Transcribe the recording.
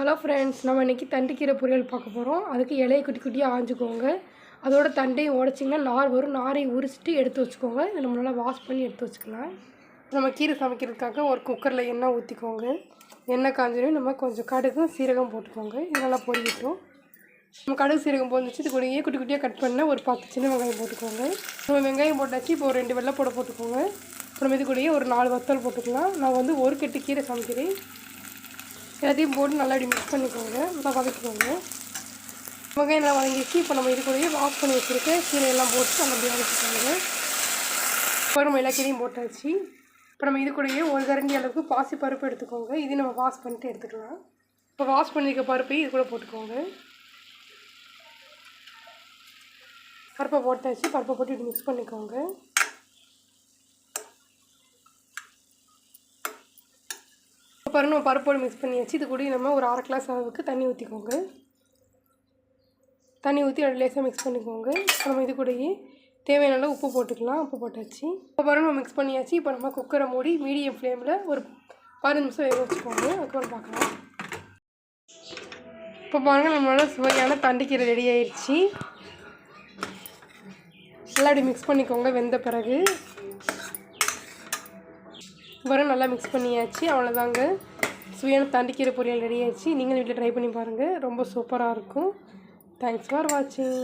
Hello friends நம்ம இன்றைக்கி தண்டுக்கீரை பொரியல் பார்க்க போகிறோம் அதுக்கு இலையை குட்டி குட்டியாக ஆஞ்சுக்கோங்க. அதோட தண்டையும் உடச்சிங்கன்னா நார் வரும். நாரை உரிச்சிட்டு எடுத்து வச்சுக்கோங்க. இதை நம்ம நல்லா வாஷ் பண்ணி எடுத்து வச்சுக்கலாம். நம்ம கீரை சமைக்கிறதுக்காக ஒரு குக்கரில் எண்ணெய் ஊற்றிக்கோங்க எண்ணெய் காஞ்சோடனே நம்ம கொஞ்சம் கடுகும் சீரகம் போட்டுக்கோங்க. இது நல்லா பொரியட்டும் நம்ம கடுகு சீரகம் போந்துச்சு இது கூடயே குட்டி குட்டியாக கட் பண்ண ஒரு பத்து சின்ன வெங்காயம் போட்டுக்கோங்க. நம்ம வெங்காயம் போட்டாச்சு. இப்போ ஒரு ரெண்டு வெள்ளைப்பூடை போட்டுக்கோங்க. அப்புறம் இது கூடயே ஒரு நாலு வத்தல் போட்டுக்கலாம். நான் வந்து ஒரு கட்டு கீரை சமைக்கிறேன். எல்லாத்தையும் போட்டு நல்லா மிக்ஸ் பண்ணிக்கோங்க. நல்லா வதக்கிக்கோங்க. வெங்காயம் நல்லா வதங்கிடுச்சு. இப்போ நம்ம இது கூடயே வாஷ் பண்ணி வச்சுருக்க கீரை போட்டு நல்லா அப்படி வதக்கிக்கோங்க. இப்போ நம்ம எல்லா கீரையும் போட்டாச்சு. இப்போ நம்ம இது கூடயே ஒரு கரண்டி அளவுக்கு பாசி பருப்பு எடுத்துக்கோங்க. இது நம்ம வாஷ் பண்ணிட்டு எடுத்துக்கலாம். இப்போ வாஷ் பண்ணியிருக்க பருப்பையும் இது கூட போட்டுக்கோங்க. பருப்பை போட்டாச்சு. பருப்பை போட்டு இப்படி மிக்ஸ் பண்ணிக்கோங்க. இப்போ நம்ம பருப்போடு மிக்ஸ் பண்ணியாச்சு இது கூட நம்ம ஒரு அரை கிளாஸ் அளவுக்கு தண்ணி ஊற்றிக்கோங்க தண்ணி ஊற்றி ரெண்டு லேசாக மிக்ஸ் பண்ணிக்கோங்க. நம்ம இது கூடயே தேவையான அளவு உப்பு போட்டுக்கலாம். உப்பு போட்டாச்சு. இப்போ பாருங்க நம்ம மிக்ஸ் பண்ணியாச்சு. இப்போ நம்ம குக்கரை மூடி மீடியம் ஃப்ளேமில் ஒரு பதினஞ்சு நிமிஷம் வேக வச்சுக்கோங்க. அதுக்கப்புறம் பார்க்கலாம். இப்போ பாருங்கள் நம்மளோட சுவையான தண்டிக்கீரை ரெடி ஆயிடுச்சு நல்லா அப்படி மிக்ஸ் பண்ணிக்கோங்க வெந்த பிறகு. வரும் நல்லா மிக்ஸ் பண்ணியாச்சு. அவ்வளோதாங்க சுவையான தண்டிக்கீரை பொரியல் ரெடி ஆயிடுச்சு. நீங்களும் வீட்டில் ட்ரை பண்ணி பாருங்கள் ரொம்ப சூப்பராக இருக்கும். தேங்க்ஸ் ஃபார் வாட்சிங்